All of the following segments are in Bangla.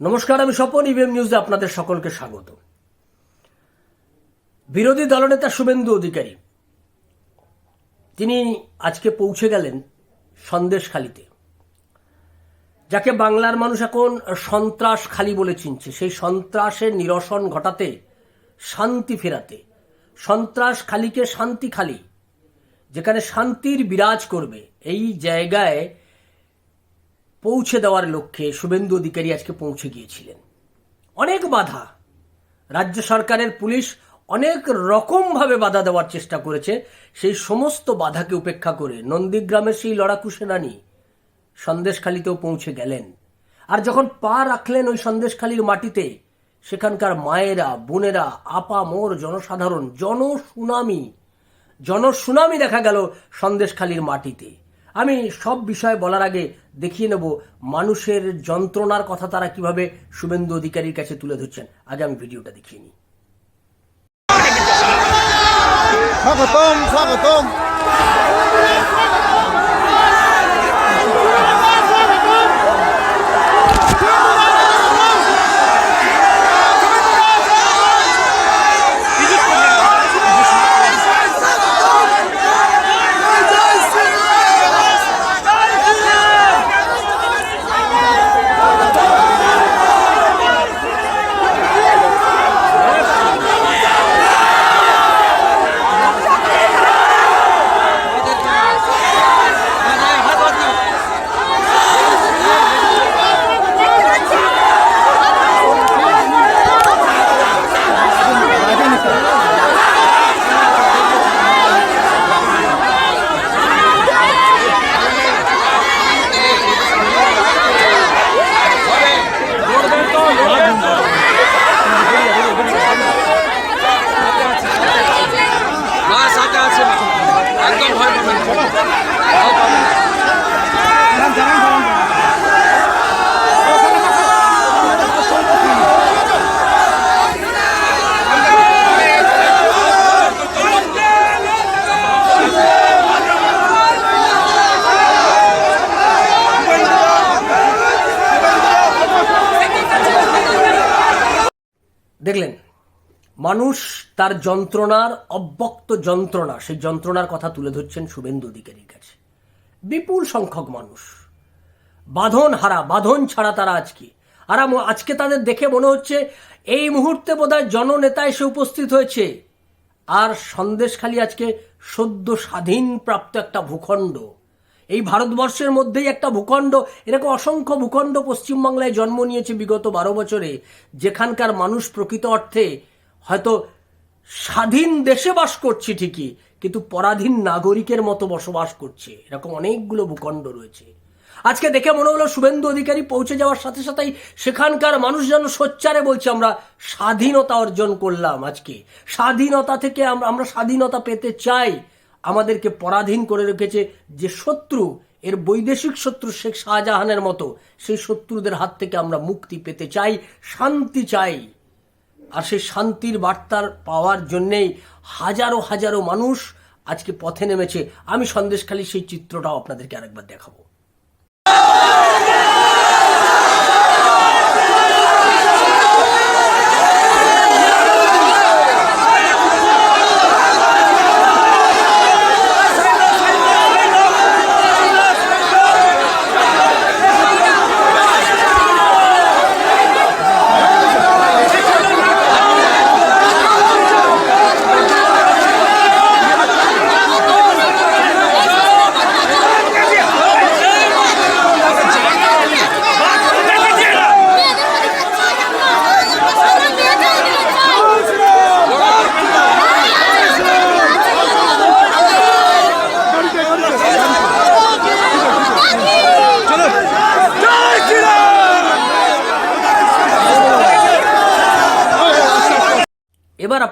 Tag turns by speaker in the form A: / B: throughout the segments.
A: নমস্কার, আমি স্বপন ইভিএম নিউজে আপনাদের সকলকে স্বাগত। বিরোধী দলনেতা শুভেন্দু অধিকারী, তিনি আজকে পৌঁছে গেলেন সন্দেশখালিতে, যাকে বাংলার মানুষ এখন সন্ত্রাস খালি বলে চিনছে। সেই সন্ত্রাসের নিরসন ঘটাতে, শান্তি ফেরাতে, সন্ত্রাস খালিকে শান্তি খালি, যেখানে শান্তির বিরাজ করবে, এই জায়গায় পৌঁছে দেওয়ার লক্ষ্যে শুভেন্দু অধিকারী আজকে পৌঁছে গিয়েছিলেন। অনেক বাধা। রাজ্য সরকারের পুলিশ অনেক রকমভাবে বাধা দেওয়ার চেষ্টা করেছে। সেই সমস্ত বাধাকে উপেক্ষা করে নন্দীগ্রামের সেই লড়াকু সেনানি সন্দেশখালিতেও পৌঁছে গেলেন। আর যখন পা রাখলেন ওই সন্দেশখালির মাটিতে, সেখানকার মায়েরা, বোনেরা, আপা, মোর, জনসাধারণ, জনসুনামি জনসুনামি দেখা গেল সন্দেশখালির মাটিতে। আমি সব বিষয় বলার আগে দেখিয়ে নেব মানুষের যন্ত্রণার কথা তারা কীভাবে শুভেন্দু অধিকারীর কাছে তুলে ধরছেন। আগে আমি ভিডিওটা দেখিয়ে নিই।
B: স্বাগতম স্বাগতম।
A: মানুষ তার যন্ত্রণার অব্যক্ত যন্ত্রণা, সেই যন্ত্রণার কথা তুলে ধরছেন শুভেন্দু অধিকারীর কাছে। বিপুল সংখ্যক মানুষ। বাঁধন হারা, বাঁধন ছাড়া তারা আজকে আর আজকে তাদের দেখে মনে হচ্ছে এই মুহূর্তে বোধহয় জননেতা এসে উপস্থিত হয়েছে। আর সন্দেশখালী আজকে সদ্য স্বাধীন প্রাপ্ত একটা ভূখণ্ড। এই ভারতবর্ষের মধ্যেই একটা ভূখণ্ড। এরকম অসংখ্য ভূখণ্ড পশ্চিমবাংলায় জন্ম নিয়েছে বিগত বারো বছরে, যেখানকার মানুষ প্রকৃত অর্থে হয়তো স্বাধীন দেশে বাস করছি ঠিকই, কিন্তু পরাধীন নাগরিকের মতো বসবাস করছে। এরকম অনেকগুলো ভূখণ্ড রয়েছে। আজকে দেখে মনে হলো শুভেন্দু অধিকারী পৌঁছে যাওয়ার সাথে সাথেই সেখানকার মানুষ যেন সোচ্চারে বলছে, আমরা স্বাধীনতা অর্জন করলাম আজকে। স্বাধীনতা থেকে আমরা স্বাধীনতা পেতে চাই। আমাদেরকে পরাধীন করে রেখেছে যে শত্রু, এর বৈদেশিক শত্রু শেখ শাহজাহানের মতো, সেই শত্রুদের হাত থেকে আমরা মুক্তি পেতে চাই, শান্তি চাই। আর সেই শান্তির বার্তার পাওয়ার জন্যেই হাজারো হাজারো মানুষ আজকে পথে নেমেছে। আমি সন্দেশখালি সেই চিত্রটাও আপনাদেরকে আরেকবার দেখাবো।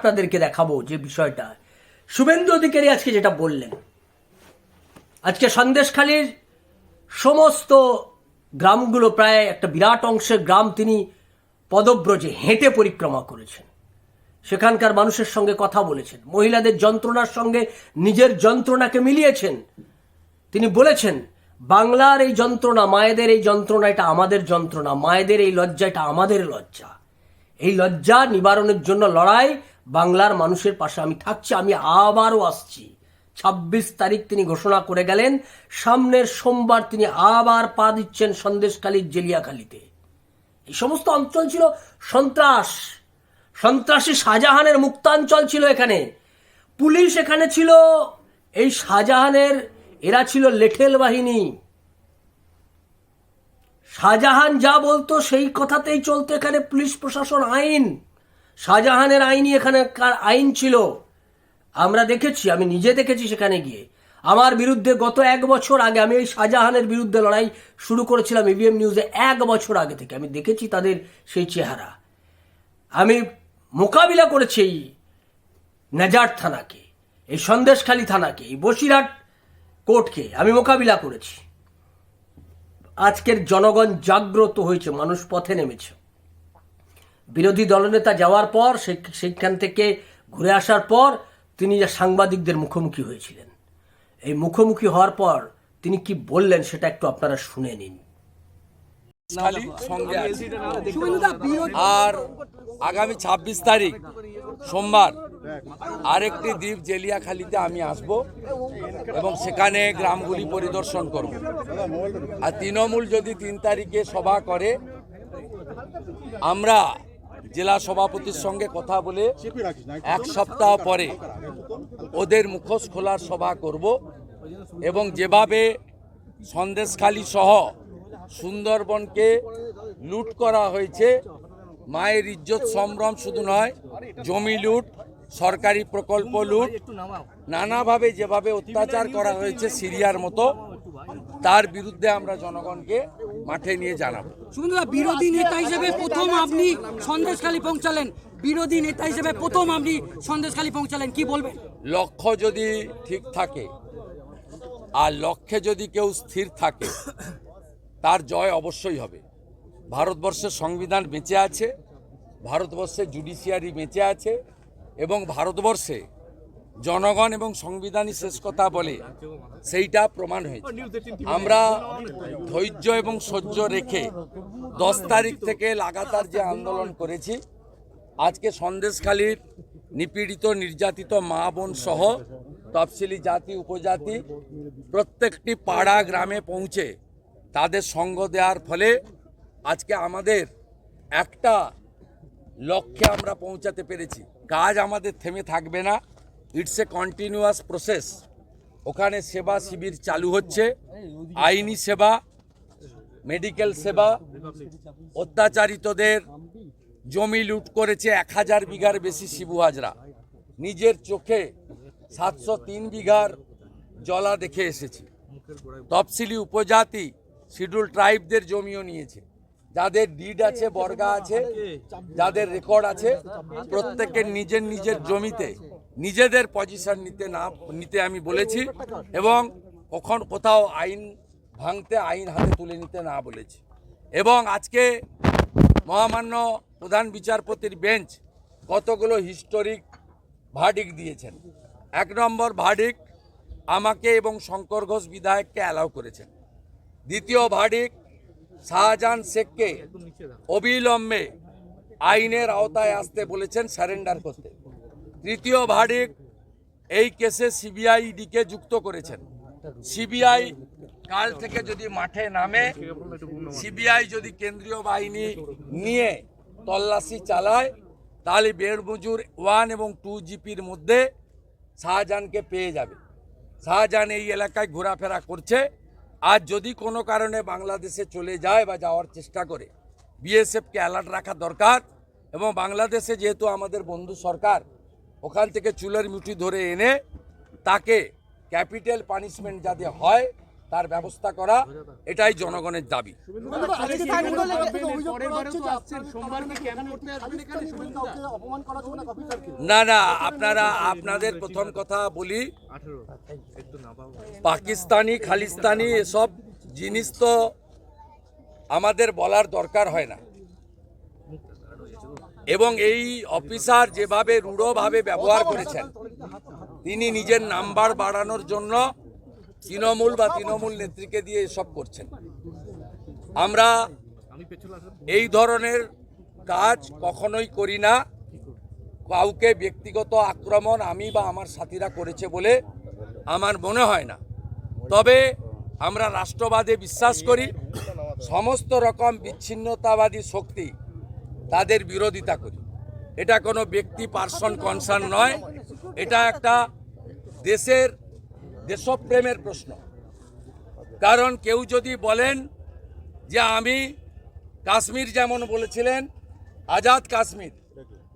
A: আপনাদেরকে দেখাবো যে বিষয়টা। শুভেন্দু অধিকারী আজকে যেটা বললেন, আজকে সন্দেশখালীর সমস্ত গ্রামগুলো প্রায় একটা বিরাট অংশের গ্রাম তিনি পদব্রজে হেঁটে পরিক্রমা করেছেন। সেখানকার মানুষের সঙ্গে কথা বলেছেন, মহিলাদের যন্ত্রণার সঙ্গে নিজের যন্ত্রণাকে মিলিয়েছেন। তিনি বলেছেন, বাংলার এই যন্ত্রণা, মায়েদের এই যন্ত্রণা, এটা আমাদের যন্ত্রণা, মায়েদের এই লজ্জা, এটা আমাদের লজ্জা। এই লজ্জা নিবারণের জন্য লড়াই বাংলার মানুষের পাশে আমি থাকছি, আমি আবারও আসছি। ছাব্বিশ তারিখ তিনি ঘোষণা করে গেলেন, সামনের সোমবার তিনি আবার পা দিচ্ছেন সন্দেশখালীর জেলিয়াখালীতে। এই সমস্ত অঞ্চল ছিল সন্ত্রাস। সন্ত্রাসী শাহজাহানের মুক্তাঞ্চল ছিল এখানে। পুলিশ এখানে ছিল। এই শাহজাহানের, এরা ছিল লেঠেল বাহিনী। শাহজাহান যা বলতো সেই কথাতেই চলতো এখানে পুলিশ প্রশাসন আইন। শাহজাহানের আইনই এখানকার আইন ছিল। আমরা দেখেছি, আমি নিজে দেখেছি সেখানে গিয়ে। আমার বিরুদ্ধে গত এক বছর আগে আমি এই শাহজাহানের বিরুদ্ধে লড়াই শুরু করেছিলাম ইভিএম নিউজে এক বছর আগে থেকে। আমি দেখেছি তাদের সেই চেহারা। আমি মোকাবিলা করেছি এই নেজার থানাকে, এই সন্দেশখালী থানাকে, এই বসিরহাট কোর্টকে আমি মোকাবিলা করেছি। আজকের জনগণ জাগ্রত হয়েছে, মানুষ পথে নেমেছে। বিরোধী দলনেতা যাওয়ার পর সে- সেখান থেকে ঘুরে আসার পর তিনি যা সাংবাদিকদের মুখোমুখি হয়েছিলেন। এই মুখোমুখি হওয়ার পর তিনি কি বললেন সেটা একটু আপনারা শুনে নিন।
C: আর আগামী ছাব্বিশ তারিখ সোমবার আরেকটি দ্বীপ জেলিয়াখালিতে আমি আসব এবং সেখানে গ্রামগুলি পরিদর্শন করব। আর তৃণমূল যদি তিন তারিখে সভা করে আমরা জেলা সভাপতির সঙ্গে কথা বলে এক সপ্তাহ পরে ওদের মুখোশ খোলার সভা করব এবং যেভাবে সন্দেশখালী সহ সুন্দরবনকে লুট করা হয়েছে, মায়ের ইজ্জত সম্ভ্রম শুধু নয়, জমি লুট, সরকারি প্রকল্প লুট, নানাভাবে যেভাবে অত্যাচার করা হয়েছে সিরিয়ার মতো, তার বিরুদ্ধে আমরা জনগণকে মাঠে নিয়ে জানাব।
D: শুভেন্দুদা বিরোধী নেতা হিসেবে প্রথম আপনি সন্দেশখালী পৌঁছালেন। বিরোধী নেতা হিসেবে প্রথম আপনি সন্দেশখালী পৌঁছালেন কি বলবেন?
C: লক্ষ্য যদি ঠিক থাকে আর লক্ষ্যে যদি কেউ স্থির থাকে তার জয় অবশ্যই হবে। ভারতবর্ষের সংবিধান বেঁচে আছে ভারতবর্ষের জুডিশিয়ারি বেঁচে আছে এবং ভারতবর্ষে জনগণ এবং সংবিধানই শেষ কথা বলে সেইটা প্রমাণ হয়েছে। আমরা ধৈর্য এবং সহ্য রেখে দশ তারিখ থেকে লাগাতার যে আন্দোলন করেছি, আজকে সন্দেশখালীর নিপীড়িত নির্যাতিত মা বোন সহ তফসিলি জাতি, উপজাতি প্রত্যেকটি পাড়া গ্রামে পৌঁছে তাদের সঙ্গ দেওয়ার ফলে আজকে আমাদের একটা লক্ষ্যে আমরা পৌঁছাতে পেরেছি। কাজ আমাদের থেমে থাকবে না। ইটস এ কন্টিনিউয়াস প্রসেস ওখানে সেবা শিবির চালু হচ্ছে। আইনি সেবা মেডিকেল সেবা, অত্যাচারিতদের জমি লুট করেছে এক হাজার বিঘার বেশি শিবু হাজরা। নিজের চোখে সাতশো তিন বিঘার জলা দেখে এসেছি। তফসিলি উপজাতি শিডিউল ট্রাইবদের জমিও নিয়েছে। যাদের ডিড আছে, বর্গা আছে, যাদের রেকর্ড আছে, প্রত্যেকের নিজের নিজের জমিতে নিজেদের পজিশন নিতে না, নিতে আমি বলেছি এবং কখন কোথাও আইন ভাঙতে, আইন হাতে তুলে নিতে না বলেছি। এবং আজকে মহামান্য প্রধান বিচারপতির বেঞ্চ কতগুলো হিস্টোরিক ভার্ডিক দিয়েছেন। এক নম্বর ভার্ডিক আমাকে এবং শঙ্কর ঘোষ বিধায়ককে অ্যালাউ করেছেন। দ্বিতীয় ভার্ডিক শাহজাহান শেখকে অবিলম্বে আইনের আওতায় আসতে বলেছেন সারেন্ডার করতে। তৃতীয় ভার্ডিক এই কেসে সিবিআই ইডিকে যুক্ত করেছেন। সিবিআই কাল থেকে যদি মাঠে নামে সিবিআই যদি কেন্দ্রীয় বাহিনী নিয়ে তল্লাশি চালায়, তাহলে বেড়মজুর ওয়ান এবং টু জিপির মধ্যে শাহজাহানকে পেয়ে যাবে। শাহজাহান এই এলাকায় ঘোরাফেরা করছে। আর যদি কোনো কারণে বাংলাদেশে চলে যায় বা যাওয়ার চেষ্টা করে বিএসএফকে অ্যালার্ট রাখা দরকার এবং বাংলাদেশে যেহেতু আমাদের বন্ধু সরকার ওখান থেকে চুলের মুঠি ধরে এনে তাকে ক্যাপিটাল পানিশমেন্ট যাতে হয়, তার ব্যবস্থা করা, এটাই জনগণের দাবি। না না, আপনারা, আপনাদের প্রথম কথা বলি, পাকিস্তানি, খালিস্তানি, এসব জিনিস তো আমাদের বলার দরকার হয় না। এবং এই অফিসার যেভাবে রূঢ়ভাবে ব্যবহার করেছেন, তিনি নিজের নাম্বার বাড়ানোর জন্য তৃণমূল বা তৃণমূল নেত্রীকে দিয়ে এসব করছেন। আমরা এই ধরনের কাজ কখনোই করি না। কাউকে ব্যক্তিগত আক্রমণ আমি বা আমার সাথীরা করেছে বলে আমার মনে হয় না। তবে আমরা রাষ্ট্রবাদে বিশ্বাস করি, সমস্ত রকম বিচ্ছিন্নতাবাদী শক্তি তাদের বিরোধিতা করি। এটা কোনো ব্যক্তি পার্সন কনসার্ন নয়। এটা একটা দেশের দেশপ্রেমের প্রশ্ন। কারণ কেউ যদি বলেন যে আমি কাশ্মীর যেমন বলেছিলেন, আজাদ কাশ্মীর,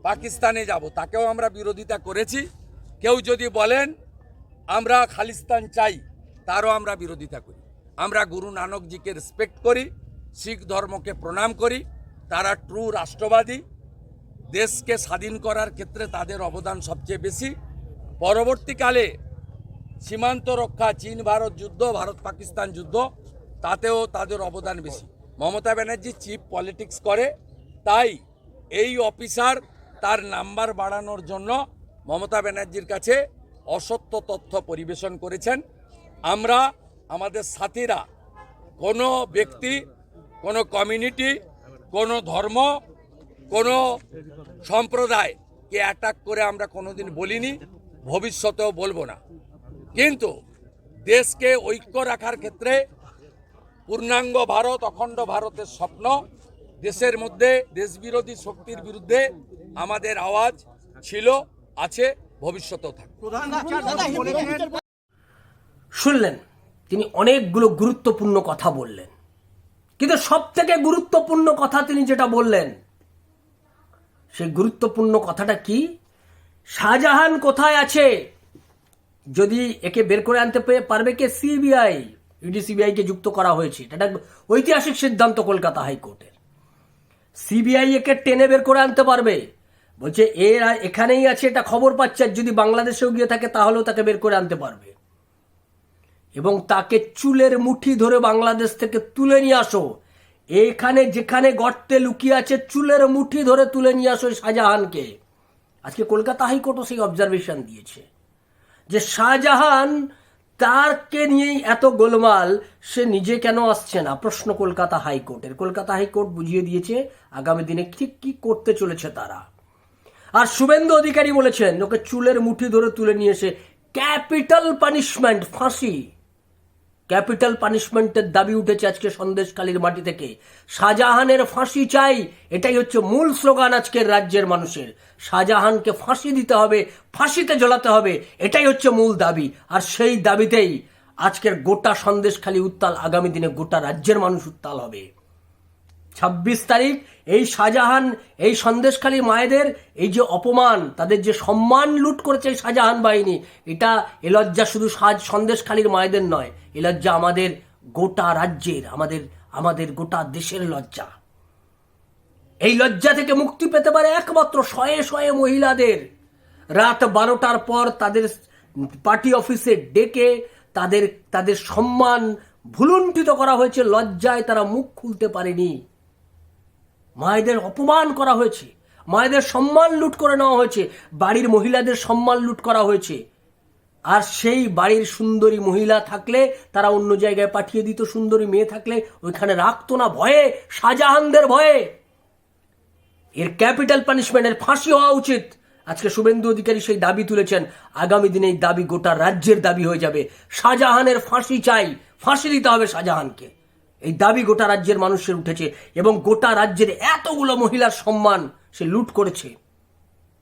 C: পাকিস্তানে যাব, তাকেও আমরা বিরোধিতা করেছি। কেউ যদি বলেন, আমরা খালিস্তান চাই, তারও আমরা বিরোধিতা করি। আমরা গুরু নানকজিকে রেসপেক্ট করি, শিখ ধর্মকে প্রণাম করি। তারা ট্রু রাষ্ট্রবাদী, দেশকে স্বাধীন করার ক্ষেত্রে তাদের অবদান সবচেয়ে বেশি। পরবর্তীকালে সীমান্ত রক্ষা, চীন, ভারত যুদ্ধ, ভারত পাকিস্তান যুদ্ধ, তাতেও তাদের অবদান বেশি। মমতা ব্যানার্জি চিফ পলিটিক্স করে, তাই এই অফিসার তার নাম্বার বাড়ানোর জন্য মমতা ব্যানার্জির কাছে অসত্য তথ্য পরিবেশন করেছেন। আমরা, আমাদের সাথীরা, কোনো ব্যক্তি, কোনো কমিউনিটি কোনো ধর্ম কোনো সম্প্রদায়কে অ্যাটাক করে আমরা কোনোদিন বলিনি ভবিষ্যতেও বলব না। কিন্তু দেশকে ঐক্য রাখার ক্ষেত্রে পূর্ণাঙ্গ ভারত অখণ্ড ভারতের স্বপ্ন দেশের মধ্যে দেশবিরোধী শক্তির বিরুদ্ধে আমাদের আওয়াজ ছিল আছে ভবিষ্যতেও থাকবে।
A: শুনলেন তিনি অনেকগুলো গুরুত্বপূর্ণ কথা বললেন। কিন্তু সব থেকে গুরুত্বপূর্ণ কথা তিনি যেটা বললেন, সেই গুরুত্বপূর্ণ কথাটা কি? শাহজাহান কোথায় আছে? যদি একে বের করে আনতে পারবে কে? সিবিআই ইডি সিবিআই কে যুক্ত করা হয়েছে। এটা ঐতিহাসিক সিদ্ধান্ত কলকাতা হাইকোর্টের। সিবিআই একে টেনে বের করে আনতে পারবে। বলছে, এর এখানেই আছে, এটা খবর পাচ্ছে। যদি বাংলাদেশেও গিয়ে থাকে, তাহলেও তাকে বের করে আনতে পারবে। এবং তাকে চুলের মুঠি ধরে বাংলাদেশ থেকে তুলে নিয়ে আসো। এখানে যেখানে গর্তে লুকিয়ে আছে, চুলের মুঠি ধরে তুলে নিয়ে আসো শাহজাহানকে। আজকে কলকাতা হাইকোর্টও সেই অবজারভেশন দিয়েছে। যে শাহজাহান তারকে নিয়েই এত গোলমাল, সে নিজে কেন আসছে না? প্রশ্ন কলকাতা হাইকোর্টের। কলকাতা হাইকোর্ট বুঝিয়ে দিয়েছে আগামী দিনে ঠিক কি করতে চলেছে তারা। আর শুভেন্দু অধিকারী বলেছেন, ওকে চুলের মুঠি ধরে তুলে নিয়ে এসে ক্যাপিটাল পানিশমেন্ট, ফাঁসি। ক্যাপিটাল পানিশমেন্টের দাবি উঠেছে আজকে সন্দেশকালীর মাটি থেকে। শাহজাহানের ফাঁসি চাই, এটাই হচ্ছে মূল স্লোগান আজকের রাজ্যের মানুষের। শাহজাহানকে ফাঁসি দিতে হবে, ফাঁসিতে জ্বলাতে হবে, এটাই হচ্ছে মূল দাবি। আর সেই দাবিতেই আজকের গোটা সন্দেশখালী উত্তাল, আগামী দিনে গোটা রাজ্যের মানুষ উত্তাল হবে। ছাব্বিশ তারিখ এই শাহজাহান, এই সন্দেশখালী মায়েদের এই যে অপমান, তাদের যে সম্মান লুট করেছে এই শাহজাহান বাহিনী, এটা এ লজ্জা শুধু সাজ সন্দেশখালীর মায়েদের নয়, এ লজ্জা আমাদের গোটা রাজ্যের, আমাদের আমাদের গোটা দেশের লজ্জা। এই লজ্জা থেকে মুক্তি পেতে পারে একমাত্র শয়ে শয়ে মহিলাদের। রাত বারোটার পর তাদের পার্টি অফিসে ডেকে তাদের তাদের সম্মান ভুলুণ্ঠিত করা হয়েছে, লজ্জায় তারা মুখ খুলতে পারেনি। মায়েদের অপমান করা হয়েছে। মায়েদের সম্মান লুট করে নেওয়া হয়েছে। বাড়ির মহিলাদের সম্মান লুট করা হয়েছে। আর সেই বাড়ির সুন্দরী মহিলা থাকলে, তারা অন্য জায়গায় পাঠিয়ে দিত। সুন্দরী মেয়ে থাকলে, ওইখানে রাখতো না ভয়ে, শাহজাহানদের ভয়ে। এর ক্যাপিটাল পানিশমেন্টের ফাঁসি হওয়া উচিত। আজকে শুভেন্দু অধিকারী সেই দাবি তুলেছেন। আগামী দিনে এই দাবি গোটা রাজ্যের দাবি হয়ে যাবে। শাহজাহানের ফাঁসি চাই। ফাঁসি দিতে হবে শাহজাহানকে। এই দাবি গোটা রাজ্যের মানুষের উঠেছে এবং গোটা রাজ্যের এতগুলো মহিলার সম্মান সে লুট করেছে।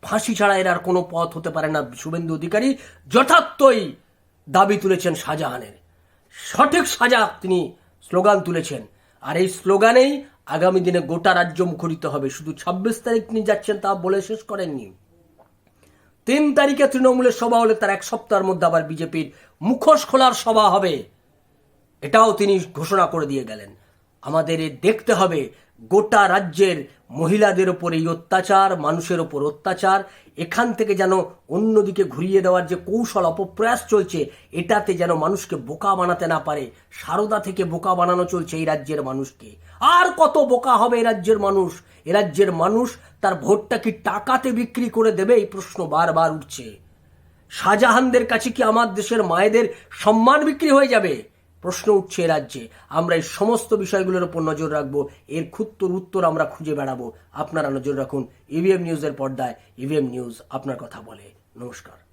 A: ফাঁসি ছাড়া এর আর কোনো পথ হতে পারে না, শুভেন্দু অধিকারী। যথার্থই দাবি তুলেছেন শাহজাহানের। সঠিক সাজা তিনি স্লোগান তুলেছেন। আর এই স্লোগানেই আগামী দিনে গোটা রাজ্য মুখরিত হবে। শুধু ছাব্বিশ তারিখ তিনি যাচ্ছেন তা বলে শেষ করেননি। তিন তারিখে তৃণমূলের সভা হলে তার এক সপ্তাহের মধ্যে আবার বিজেপির মুখোশ খোলার সভা হবে। এটাও তিনি ঘোষণা করে দিয়ে গেলেন। আমাদের দেখতে হবে, গোটা রাজ্যের মহিলাদের ওপর এই অত্যাচার, মানুষের ওপর অত্যাচার, এখান থেকে যেন অন্যদিকে ঘুরিয়ে দেওয়ার যে কৌশল, অপপ্রয়াস চলছে, এটাতে যেন মানুষকে বোকা বানাতে না পারে। সারদা থেকে বোকা বানানো চলছে এই রাজ্যের মানুষকে। আর কত বোকা হবে এই রাজ্যের মানুষ? এ রাজ্যের মানুষ তার ভোটটা কি টাকাতে বিক্রি করে দেবে? এই প্রশ্ন বারবার উঠছে। শাহজাহানদের কাছে কি আমার দেশের মায়েদের সম্মান বিক্রি হয়ে যাবে? প্রশ্ন উঠছে এ রাজ্যে। আমরা এই সমস্ত বিষয়গুলোর উপর নজর রাখব। এর ক্ষুত্তর উত্তর আমরা খুঁজে বেড়াবো। আপনারা নজর রাখুন ইভিএম নিউজের পর্দায়। ইভিএম নিউজ আপনার কথা বলে। নমস্কার।